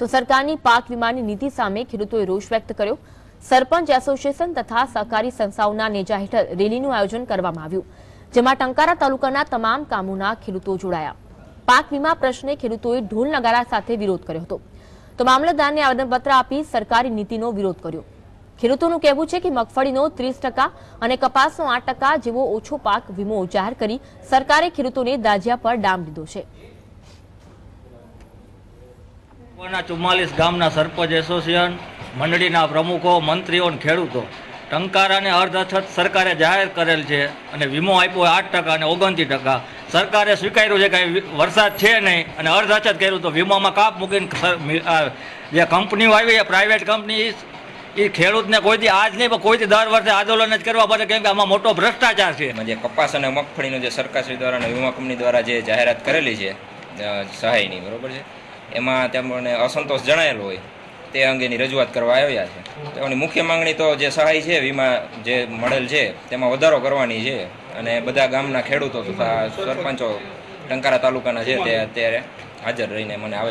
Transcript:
તો સરકારની પાક વીમાની નીતિ સામે ખેડૂતોએ રોષ વ્યક્ત કર્યો. સરપંચ એસોસિએશન તથા સહકારી સંસ્થાઓના નેજા હેઠળ રેલીનું આયોજન કરવામાં આવ્યું, જેમાં ટંકારા તાલુકાના તમામ કામોના ખેડૂતો જોડાયા. પાક વીમા પ્રશ્ને ખેડૂતોએ ઢોલ નગારા સાથે વિરોધ કર્યો હતો. તો મામલતદારને આવેદનપત્ર આપી સરકારી નીતિનો વિરોધ કર્યો. ખેડૂતોનું કહેવું છે કે મગફળીનો ત્રીસ ટકા અને કપાસનો આઠ ટકા જેવો ઓછો પાક વીમો જાહેર કરી સરકારે ખેડૂતોને દાજિયા પર ડામ દીધો છે. ના ચુમ્માલીસ ગામના સરપંચ એસોસિએશન, મંડળીના પ્રમુખો, મંત્રીઓ અને ખેડૂતો. ટંકારાને અર્ધ અછત સરકારે જાહેર કરેલ છે અને વીમો આપ્યો આઠ ટકા અને ઓગણત્રીસ ટકા. સરકારે સ્વીકાર્યું છે કે વરસાદ છે નહીં અને અર્ધ અછત કર્યું તો વીમામાં કાપ મૂકીને જે કંપનીઓ આવી પ્રાઇવેટ કંપની એ ખેડૂતને કોઈથી આજ નહીં, પણ કોઈથી દર વર્ષે આંદોલન જ કરવા પડે કેમ કે આમાં મોટો ભ્રષ્ટાચાર છે. જે કપાસ અને મગફળીનો જે સરકારશ્રી દ્વારા અને વીમા કંપની દ્વારા જે જાહેરાત કરેલી છે સહાયની, બરોબર છે? એમાં તેમને અસંતોષ જણાયેલો હોય, તે અંગેની રજૂઆત કરવા આવ્યા છે. તેઓની મુખ્ય માંગણી તો જે સહાય છે, વીમા જે મળેલ છે, તેમાં વધારો કરવાની છે અને બધા ગામના ખેડૂતો તથા સરપંચો ટંકારા તાલુકાના છે તે અત્યારે હાજર રહીને મને આવે